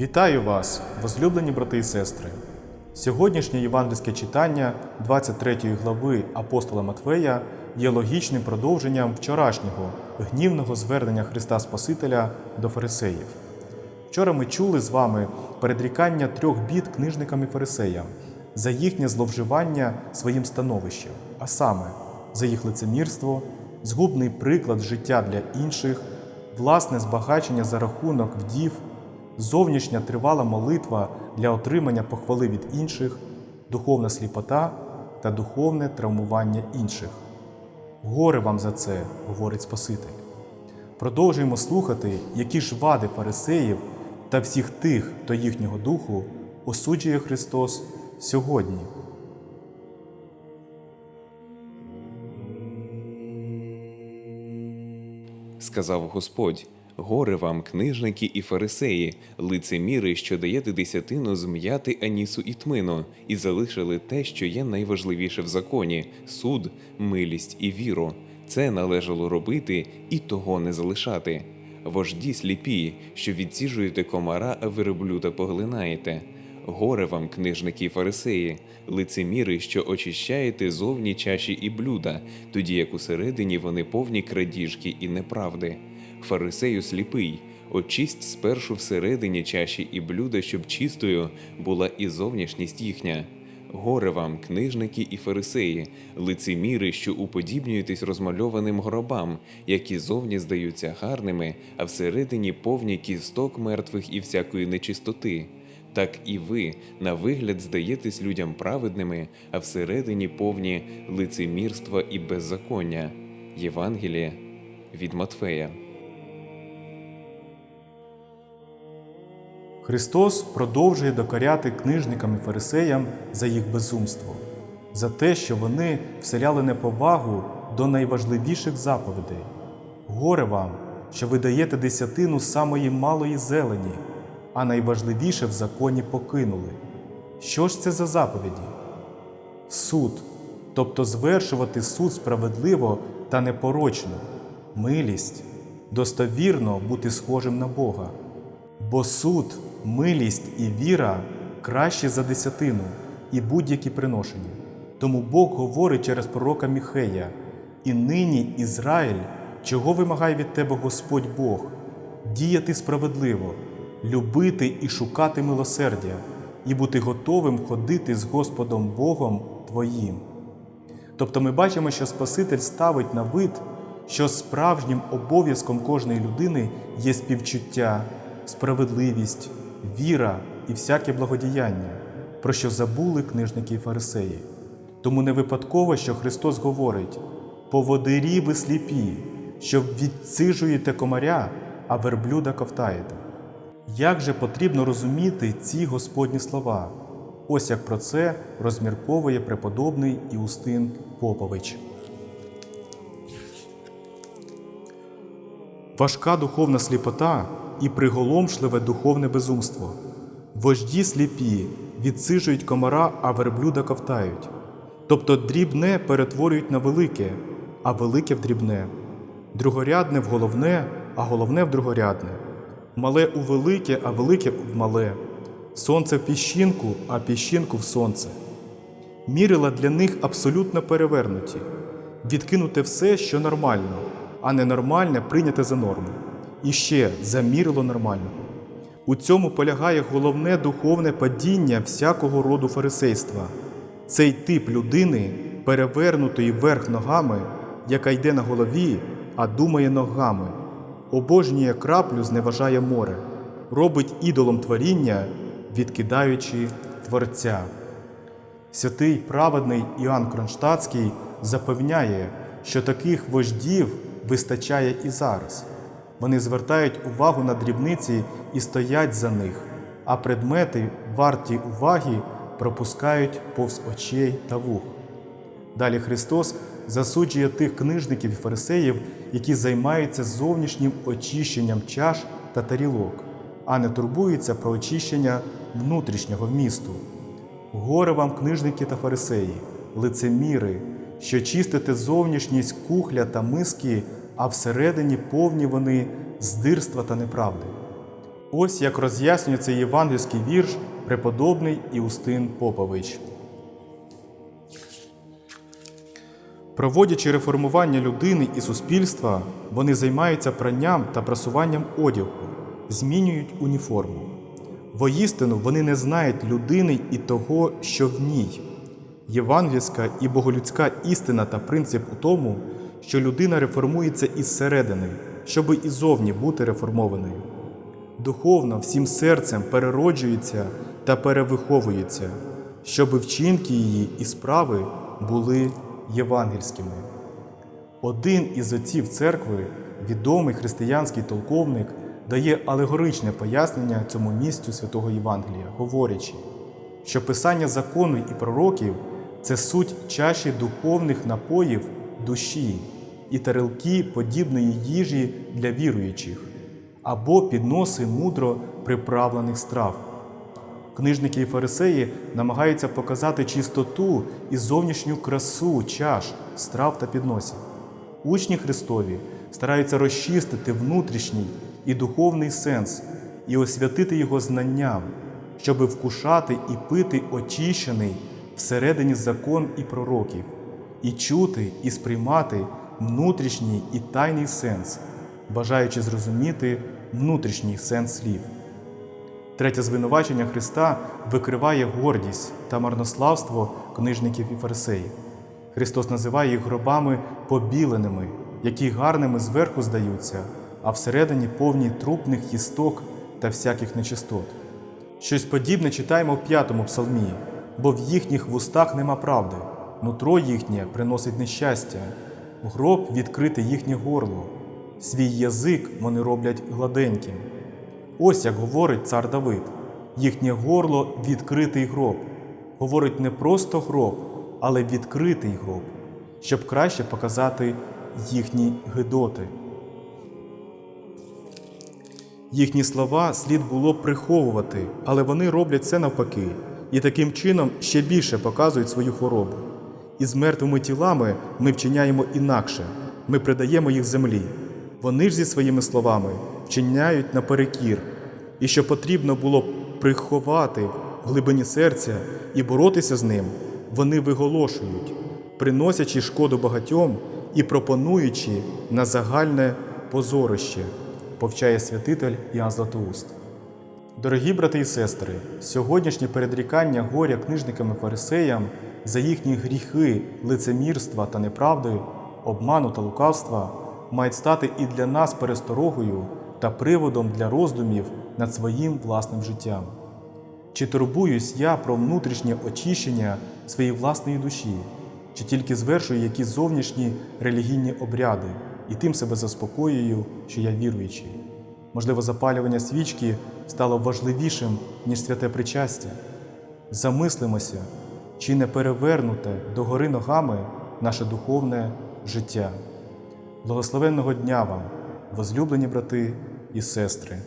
Вітаю вас, возлюблені брати і сестри! Сьогоднішнє євангельське читання 23 глави апостола Матвея є логічним продовженням вчорашнього гнівного звернення Христа Спасителя до фарисеїв. Вчора ми чули з вами передрікання трьох бід книжникам і фарисеям за їхнє зловживання своїм становищем, а саме за їх лицемірство, згубний приклад життя для інших, власне збагачення за рахунок вдів, зовнішня тривала молитва для отримання похвали від інших, духовна сліпота та духовне травмування інших. Горе вам за це, говорить Спаситель. Продовжуємо слухати, які ж вади фарисеїв та всіх тих, хто їхнього духу осуджує Христос сьогодні. Сказав Господь: Горе вам, книжники і фарисеї, лицеміри, що даєте десятину зм'яти анісу і тмину, і залишили те, що є найважливіше в законі суд, милість і віру. Це належало робити і того не залишати. Вожді сліпі, що відсіжуєте комара, а верблюда поглинаєте. Горе вам, книжники і фарисеї, лицеміри, що очищаєте зовні чаші і блюда, тоді як усередині вони повні крадіжки і неправди. Фарисею сліпий, очисть спершу всередині чаші і блюда, щоб чистою була і зовнішність їхня. Горе вам, книжники і фарисеї, лицеміри, що уподібнюєтесь розмальованим гробам, які зовні здаються гарними, а всередині повні кісток мертвих і всякої нечистоти. Так і ви на вигляд здаєтесь людям праведними, а всередині повні лицемірства і беззаконня. Євангеліє від Матфея. Христос продовжує докоряти книжникам і фарисеям за їх безумство, за те, що вони вселяли неповагу до найважливіших заповідей. Горе вам, що ви даєте десятину самої малої зелені, а найважливіше в законі покинули. Що ж це за заповіді? Суд, тобто звершувати суд справедливо та непорочно, милість, достовірно бути схожим на Бога. Бо суд, милість і віра кращі за десятину і будь-які приношення. Тому Бог говорить через пророка Міхея: І нині, Ізраїль, чого вимагає від тебе Господь Бог, діяти справедливо, любити і шукати милосердя, і бути готовим ходити з Господом Богом твоїм. Тобто ми бачимо, що Спаситель ставить на вид, що справжнім обов'язком кожної людини є співчуття, справедливість, віра і всяке благодіяння, про що забули книжники і фарисеї. Тому не випадково, що Христос говорить: поводирі ви сліпі, що відсижуєте комаря, а верблюда ковтаєте. Як же потрібно розуміти ці Господні слова? Ось як про це розмірковує преподобний Іустин Попович. Важка духовна сліпота і приголомшливе духовне безумство. Вожді сліпі відсижують комара, а верблюда ковтають. Тобто дрібне перетворюють на велике, а велике в дрібне, другорядне в головне, а головне в другорядне, мале у велике, а велике в мале, сонце в піщинку, а піщинку в сонце. Мірила для них абсолютно перевернуті, відкинути все, що нормально, а ненормальне прийняте за норму. І ще замірило нормально. У цьому полягає головне духовне падіння всякого роду фарисейства. Цей тип людини, перевернутої вверх ногами, яка йде на голові, а думає ногами, обожнює краплю, зневажає море, робить ідолом творіння, відкидаючи Творця. Святий праведний Іоанн Кронштадтський запевняє, що таких вождів вистачає і зараз. Вони звертають увагу на дрібниці і стоять за них, а предмети, варті уваги, пропускають повз очей та вух. Далі Христос засуджує тих книжників і фарисеїв, які займаються зовнішнім очищенням чаш та тарілок, а не турбуються про очищення внутрішнього вмісту. Горе вам, книжники та фарисеї, лицеміри, що чистите зовнішність кухля та миски, а всередині повні вони здирства та неправди. Ось як роз'яснює цей євангельський вірш преподобний Іустин Попович. Проводячи реформування людини і суспільства, вони займаються пранням та прасуванням одягу, змінюють уніформу. Воістину вони не знають людини і того, що в ній. Євангельська і боголюдська істина та принцип у тому, що людина реформується із середини, щоби і бути реформованою. Духовно всім серцем перероджується та перевиховується, щоби вчинки її і справи були євангельськими. Один із отців церкви, відомий християнський толковник, дає алегоричне пояснення цьому місцю святого Євангелія, говорячи, що писання закону і пророків це суть чаші духовних напоїв душі і тарелки подібної їжі для віруючих, або підноси мудро приправлених страв. Книжники і фарисеї намагаються показати чистоту і зовнішню красу чаш, страв та підносів. Учні Христові стараються розчистити внутрішній і духовний сенс і освятити його знанням, щоби вкушати і пити очищений всередині закон і пророків, і чути і сприймати внутрішній і тайний сенс, бажаючи зрозуміти внутрішній сенс слів. Третє звинувачення Христа викриває гордість та марнославство книжників і фарисеїв. Христос називає їх гробами побіленими, які гарними зверху здаються, а всередині повні трупних їсток та всяких нечистот. Щось подібне читаємо в п'ятому псалмі, бо в їхніх вустах нема правди, нутро їхнє приносить нещастя, гроб відкрите їхнє горло, свій язик вони роблять гладеньким. Ось як говорить цар Давид: їхнє горло відкритий гроб. Говорить не просто гроб, але відкритий гроб, щоб краще показати їхні гидоти. Їхні слова слід було приховувати, але вони роблять це навпаки, і таким чином ще більше показують свою хворобу. І з мертвими тілами ми вчиняємо інакше, ми придаємо їх землі. Вони ж зі своїми словами вчиняють наперекір, і що потрібно було б приховати в глибині серця і боротися з ним, вони виголошують, приносячи шкоду багатьом і пропонуючи на загальне позорище, повчає святитель Іоанн Златоуст. Дорогі брати і сестри, сьогоднішнє передрікання горя книжникам і фарисеям за їхні гріхи, лицемірства та неправди, обману та лукавства мають стати і для нас пересторогою та приводом для роздумів над своїм власним життям. Чи турбуюсь я про внутрішнє очищення своєї власної душі, чи тільки звершую якісь зовнішні релігійні обряди і тим себе заспокоюю, що я віруючий? Можливо, запалювання свічки стало важливішим, ніж святе причастя. Замислимося, чи не перевернуте догори ногами наше духовне життя. Благословенного дня вам, возлюблені брати і сестри!